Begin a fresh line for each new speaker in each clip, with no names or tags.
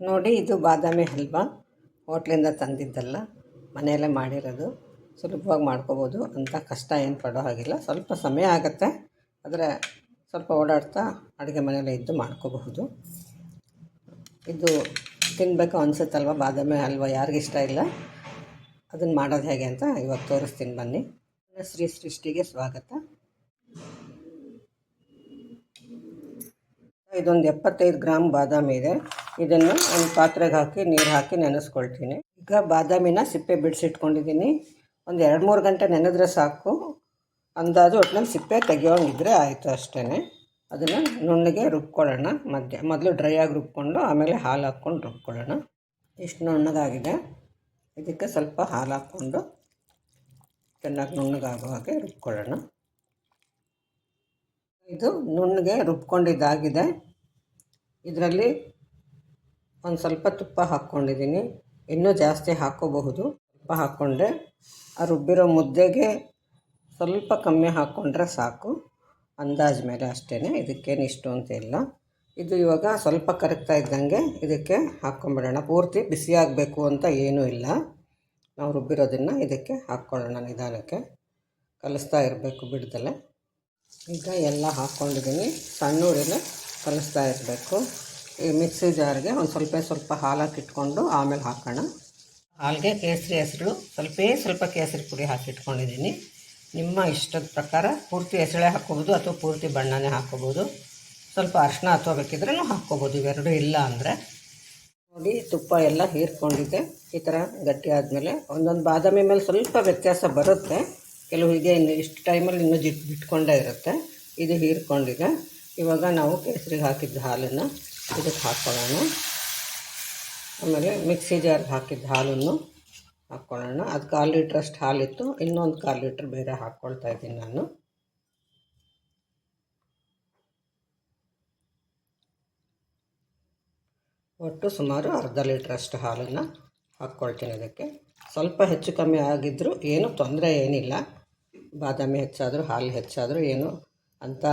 ನೋಡಿ, ಇದು ಬಾದಾಮಿ ಹಲ್ವಾ. ಹೋಟ್ಲಿಂದ ತಂದಿದ್ದಲ್ಲ, ಮನೆಯಲ್ಲೇ ಮಾಡಿರೋದು. ಸುಲಭವಾಗಿ ಮಾಡ್ಕೋಬೋದು ಅಂತ ಕಷ್ಟ, ಏನು ಪಡೋ ಹಾಗಿಲ್ಲ. ಸ್ವಲ್ಪ ಸಮಯ ಆಗುತ್ತೆ. ಆದರೆ ಸ್ವಲ್ಪ ಓಡಾಡ್ತಾ ಅಡುಗೆ ಮನೆಯಲ್ಲೇ ಇದ್ದು ಮಾಡ್ಕೋಬಹುದು. ಇದು ತಿನ್ನಬೇಕು ಅನಿಸುತ್ತಲ್ವ? ಬಾದಾಮಿ ಹಲ್ವ ಯಾರಿಗಿಷ್ಟ ಇಲ್ಲ. ಅದನ್ನು ಮಾಡೋದು ಹೇಗೆ ಅಂತ ಇವತ್ತು ತೋರಿಸ್ತೀನಿ ಬನ್ನಿ. ಶ್ರೀ ಸೃಷ್ಟಿಗೆ ಸ್ವಾಗತ. ಇದೊಂದು ಎಪ್ಪತ್ತೈದು ಗ್ರಾಮ್ ಬಾದಾಮಿ ಇದೆ. ಇದನ್ನು ಒಂದು ಪಾತ್ರೆಗೆ ಹಾಕಿ ನೀರು ಹಾಕಿ ನೆನೆಸ್ಕೊಳ್ತೀನಿ. ಈಗ ಬಾದಾಮಿನ ಸಿಪ್ಪೆ ಬಿಡಿಸಿಟ್ಕೊಂಡಿದ್ದೀನಿ. ಒಂದು ಎರಡು ಮೂರು ಗಂಟೆ ನೆನೆದ್ರೆ ಸಾಕು. ಅಂದಾಜು ಒಟ್ಟಿನಲ್ಲಿ ಸಿಪ್ಪೆ ತೆಗಿಯೋಂಗಿದ್ರೆ ಆಯಿತು ಅಷ್ಟೇ ಅದನ್ನು ನುಣ್ಣಗೆ ರುಬ್ಕೊಳ್ಳೋಣ. ಮಧ್ಯ ಮೊದಲು ಡ್ರೈ ಆಗಿ ರುಬ್ಕೊಂಡು ಆಮೇಲೆ ಹಾಲು ಹಾಕ್ಕೊಂಡು ರುಬ್ಕೊಳ್ಳೋಣ. ಇಷ್ಟು ನುಣ್ಣಗಾಗಿದೆ. ಇದಕ್ಕೆ ಸ್ವಲ್ಪ ಹಾಲು ಹಾಕ್ಕೊಂಡು ಚೆನ್ನಾಗಿ ನುಣ್ಣಗಾಗೋ ಹಾಗೆ ರುಬ್ಕೊಳ್ಳೋಣ. ಇದು ನುಣ್ಣಗೆ ರುಬ್ಕೊಂಡಿದ್ದಾಗಿದೆ. ಇದರಲ್ಲಿ ಒಂದು ಸ್ವಲ್ಪ ತುಪ್ಪ ಹಾಕ್ಕೊಂಡಿದ್ದೀನಿ. ಇನ್ನೂ ಜಾಸ್ತಿ ಹಾಕ್ಕೋಬಹುದು ತುಪ್ಪ ಹಾಕ್ಕೊಂಡ್ರೆ ಆ ರುಬ್ಬಿರೋ ಮುದ್ದೆಗೆ ಸ್ವಲ್ಪ ಕಮ್ಮಿ ಹಾಕ್ಕೊಂಡ್ರೆ ಸಾಕು. ಅಂದಾಜು ಮೇಲೆ ಅಷ್ಟೇ ಇದಕ್ಕೇನು ಇಷ್ಟು ಅಂತ ಇಲ್ಲ. ಇದು ಇವಾಗ ಸ್ವಲ್ಪ ಕರಗ್ತಾ ಇದ್ದಂಗೆ ಇದಕ್ಕೆ ಹಾಕ್ಕೊಂಬಿಡೋಣ ಪೂರ್ತಿ ಬಿಸಿ ಆಗಬೇಕು ಅಂತ ಏನೂ ಇಲ್ಲ. ನಾವು ರುಬ್ಬಿರೋದನ್ನು ಇದಕ್ಕೆ ಹಾಕ್ಕೊಳ್ಳೋಣ ನಿಧಾನಕ್ಕೆ. ಕಲಿಸ್ತಾ ಇರಬೇಕು ಬಿಡ್ದಲೆ ಈಗ ಎಲ್ಲ ಹಾಕ್ಕೊಂಡಿದ್ದೀನಿ ಸಣ್ಣ ಉರಿಲೆ ಕಲಿಸ್ತಾ ಇರಬೇಕು. ಈ ಮಿಕ್ಸಿ ಜಾರಿಗೆ ಒಂದು ಸ್ವಲ್ಪ ಸ್ವಲ್ಪ ಹಾಲು ಹಾಕಿಟ್ಕೊಂಡು ಆಮೇಲೆ ಹಾಕೋಣ. ಹಾಲಿಗೆ ಕೇಸರಿ ಹೆಸರು ಸ್ವಲ್ಪೇ ಸ್ವಲ್ಪ ಕೇಸರಿ ಪುಡಿ ಹಾಕಿಟ್ಕೊಂಡಿದ್ದೀನಿ ನಿಮ್ಮ ಇಷ್ಟದ ಪ್ರಕಾರ ಪೂರ್ತಿ ಹೆಸಳೆ ಹಾಕ್ಕೋಬೋದು ಅಥವಾ ಪೂರ್ತಿ ಬಣ್ಣನೇ ಹಾಕ್ಕೋಬೋದು. ಸ್ವಲ್ಪ ಅರ್ಶಿನ ಅಥವಾ ಬೇಕಿದ್ರೂ ಹಾಕ್ಕೋಬೋದು, ಇವೆರಡೂ ಇಲ್ಲ ಅಂದರೆ. ನೋಡಿ, ತುಪ್ಪ ಎಲ್ಲ ಹೀರ್ಕೊಂಡಿದೆ. ಈ ಥರ ಗಟ್ಟಿ ಆದಮೇಲೆ ಒಂದೊಂದು ಬಾದಾಮಿ ಮೇಲೆ ಸ್ವಲ್ಪ ವ್ಯತ್ಯಾಸ ಬರುತ್ತೆ. ಕೆಲವರಿಗೆ ಇನ್ನು ಇಷ್ಟು ಟೈಮಲ್ಲಿ ಇನ್ನೂ ಜಿಟ್ ಬಿಟ್ಕೊಂಡೇ ಇರುತ್ತೆ. ಇದು ಹೀರ್ಕೊಂಡಿದೆ. ಇವಾಗ ನಾವು ಕೇಸರಿಗೆ ಹಾಕಿದ್ದ ಹಾಲನ್ನು ಇದಕ್ಕೆ ಹಾಕ್ಕೊಳ್ಳೋಣ. ಆಮೇಲೆ ಮಿಕ್ಸಿ ಜಾರ್ಗೆ ಹಾಕಿದ್ದ ಹಾಲನ್ನು ಹಾಕ್ಕೊಳ್ಳೋಣ. ಅದು ಕಾಲು ಲೀಟ್ರಷ್ಟು ಹಾಲಿತ್ತು. ಇನ್ನೊಂದು ಕಾಲು ಲೀಟ್ರ್ ಬೇರೆ ಹಾಕ್ಕೊಳ್ತಾ ಇದ್ದೀನಿ ನಾನು. ಒಟ್ಟು ಸುಮಾರು ಅರ್ಧ ಲೀಟ್ರಷ್ಟು ಹಾಲನ್ನು ಹಾಕ್ಕೊಳ್ತೀನಿ ಅದಕ್ಕೆ ಸ್ವಲ್ಪ ಹೆಚ್ಚು ಕಮ್ಮಿ ಆಗಿದ್ದರೂ ಏನು ತೊಂದರೆ ಏನಿಲ್ಲ. ಬಾದಾಮಿ ಹೆಚ್ಚಾದರೂ, ಹಾಲು ಹೆಚ್ಚಾದರೂ ಏನು ಅಂತ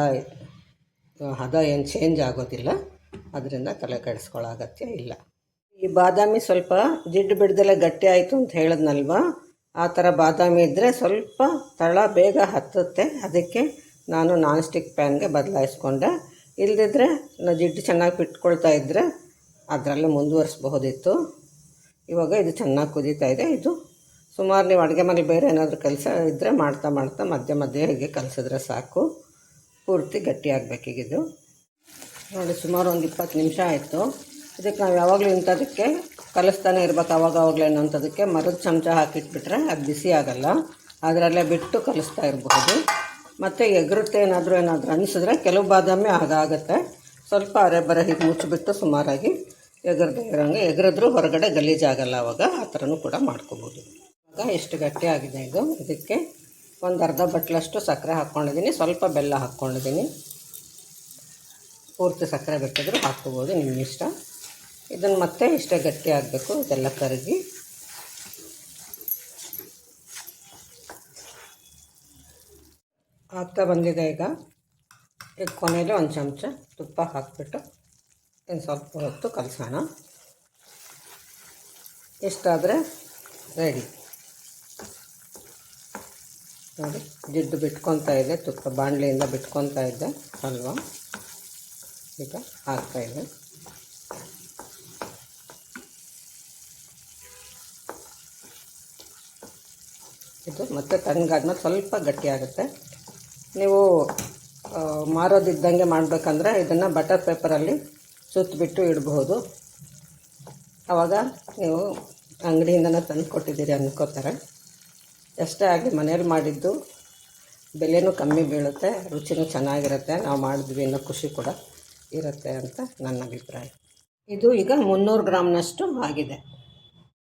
ಹದ ಏನು ಚೇಂಜ್ ಆಗೋದಿಲ್ಲ. ಅದರಿಂದ ತಲೆ ಕೆಡಿಸ್ಕೊಳ್ಳೋ ಅಗತ್ಯ ಇಲ್ಲ. ಈ ಬಾದಾಮಿ ಸ್ವಲ್ಪ ಜಿಡ್ಡು ಬಿಡ್ದಲೆ ಗಟ್ಟಿ ಆಯಿತು ಅಂತ ಹೇಳಿದ್ನಲ್ವ? ಆ ಥರ ಬಾದಾಮಿ ಇದ್ದರೆ ಸ್ವಲ್ಪ ತಳ ಬೇಗ ಹತ್ತುತ್ತೆ. ಅದಕ್ಕೆ ನಾನು ನಾನ್ ಸ್ಟಿಕ್ ಪ್ಯಾನ್ಗೆ ಬದಲಾಯಿಸ್ಕೊಂಡೆ. ಇಲ್ಲದಿದ್ದರೆ ಜಿಡ್ಡು ಚೆನ್ನಾಗಿ ಬಿಟ್ಕೊಳ್ತಾ ಇದ್ದರೆ ಅದರಲ್ಲೇ ಮುಂದುವರಿಸ್ಬಹುದಿತ್ತು. ಇವಾಗ ಇದು ಚೆನ್ನಾಗಿ ಕುದೀತಾ ಇದೆ. ಇದು ಸುಮಾರು ನೀವು ಅಡುಗೆ ಮನೆ ಬೇರೆ ಏನಾದರೂ ಕೆಲಸ ಇದ್ದರೆ ಮಾಡ್ತಾ ಮಾಡ್ತಾ ಮಧ್ಯೆ ಮಧ್ಯೆ ಹೀಗೆ ಕಲಿಸಿದ್ರೆ ಸಾಕು. ಪೂರ್ತಿ ಗಟ್ಟಿಯಾಗಬೇಕೀಗಿದು. ನೋಡಿ, ಸುಮಾರು ಒಂದು ಇಪ್ಪತ್ತು ನಿಮಿಷ ಆಯಿತು. ಇದಕ್ಕೆ ನಾವು ಯಾವಾಗಲೂ ಇಂಥದಕ್ಕೆ ಕಲಿಸ್ತಾನೆ ಇರ್ಬೇಕು ಅವಾಗ ಅವಾಗಲೇ ಅನ್ನೋಂಥದಕ್ಕೆ ಮರದ ಚಮಚ ಹಾಕಿಟ್ಬಿಟ್ರೆ ಅದು ಬಿಸಿ ಆಗೋಲ್ಲ. ಅದರಲ್ಲೇ ಬಿಟ್ಟು ಕಲಿಸ್ತಾ ಇರಬಹುದು ಮತ್ತು ಎಗರುತ್ತೆ ಏನಾದರೂ ಏನಾದರೂ ಅನಿಸಿದ್ರೆ ಕೆಲವು ಬಾದಾಮಿ ಆಗಾಗುತ್ತೆ ಸ್ವಲ್ಪ ಅರೆ ಬರೆ ಹೀಗೆ ಮುಚ್ಚಿಬಿಟ್ಟು ಸುಮಾರಾಗಿ ಎಗರದೇ ಇರೋಂಗೆ. ಎಗರಿದ್ರೂ ಹೊರಗಡೆ ಗಲೀಜಾಗಲ್ಲ ಅವಾಗ, ಆ ಥರನೂ ಕೂಡ ಮಾಡ್ಕೋಬೋದು. ಆಗ ಎಷ್ಟು ಗಟ್ಟಿ ಆಗಿದೆ ಇದು? ಇದಕ್ಕೆ ಒಂದು ಅರ್ಧ ಬಟ್ಲಷ್ಟು ಸಕ್ಕರೆ ಹಾಕ್ಕೊಂಡಿದ್ದೀನಿ. ಸ್ವಲ್ಪ ಬೆಲ್ಲ ಹಾಕ್ಕೊಂಡಿದ್ದೀನಿ. ಪೂರ್ತಿ ಸಕ್ಕರೆ ಬೇಕಿದ್ರೂ ಹಾಕ್ಕೋಬೋದು ನಿಮ್ಮ ಇಷ್ಟ. ಇದನ್ನು ಮತ್ತೆ ಇಷ್ಟೇ ಗಟ್ಟಿ ಆಗಬೇಕು, ಇದೆಲ್ಲ ಕರಗಿ. ಆಗ್ತಾ ಬಂದಿದೆ ಈಗ. ಈಗ ಕೊನೆಯಲ್ಲಿ ಒಂದು ಚಮಚ ತುಪ್ಪ ಹಾಕಿಬಿಟ್ಟು ಇನ್ನು ಸ್ವಲ್ಪ ಹೊತ್ತು ಕಲಸೋಣ. ಇಷ್ಟಾದರೆ ರೆಡಿ ನೋಡಿ, ಜಿಡ್ಡು ಬಿಟ್ಕೊತಾ ಇದೆ, ತುಪ್ಪ ಬಾಣಲೆಯಿಂದ ಬಿಟ್ಕೊತಾ ಇದ್ದೆ ಹಲ್ವಾ ಈಗ ಹಾಕ್ತಾಯಿದೆ ಇದು. ಮತ್ತೆ ತಣ್ಣಗಾದ್ಮೇಲೆ ಸ್ವಲ್ಪ ಗಟ್ಟಿಯಾಗುತ್ತೆ ನೀವು ಮಾರೋದಿದ್ದಂಗೆ ಮಾಡಬೇಕಂದ್ರೆ ಇದನ್ನು ಬಟರ್ ಪೇಪರಲ್ಲಿ ಸುತ್ತಬಿಟ್ಟು ಇಡಬಹುದು. ಆವಾಗ ನೀವು ಅಂಗಡಿಯಿಂದನೇ ತಂದು ಕೊಟ್ಟಿದ್ದೀರಿ ಅಂದ್ಕೋತಾರೆ ಎಷ್ಟೇ ಆಗಲಿ ಮನೆಯಲ್ಲಿ ಮಾಡಿದ್ದು ಬೆಲೆನೂ ಕಮ್ಮಿ ಬೀಳುತ್ತೆ, ರುಚಿನೂ ಚೆನ್ನಾಗಿರುತ್ತೆ, ನಾವು ಮಾಡಿದ್ವಿ ಅನ್ನೋ ಖುಷಿ ಕೂಡ ಇರುತ್ತೆ ಅಂತ ನನ್ನ ಅಭಿಪ್ರಾಯ. ಇದು ಈಗ ಮುನ್ನೂರು ಗ್ರಾಮ್ನಷ್ಟು ಆಗಿದೆ.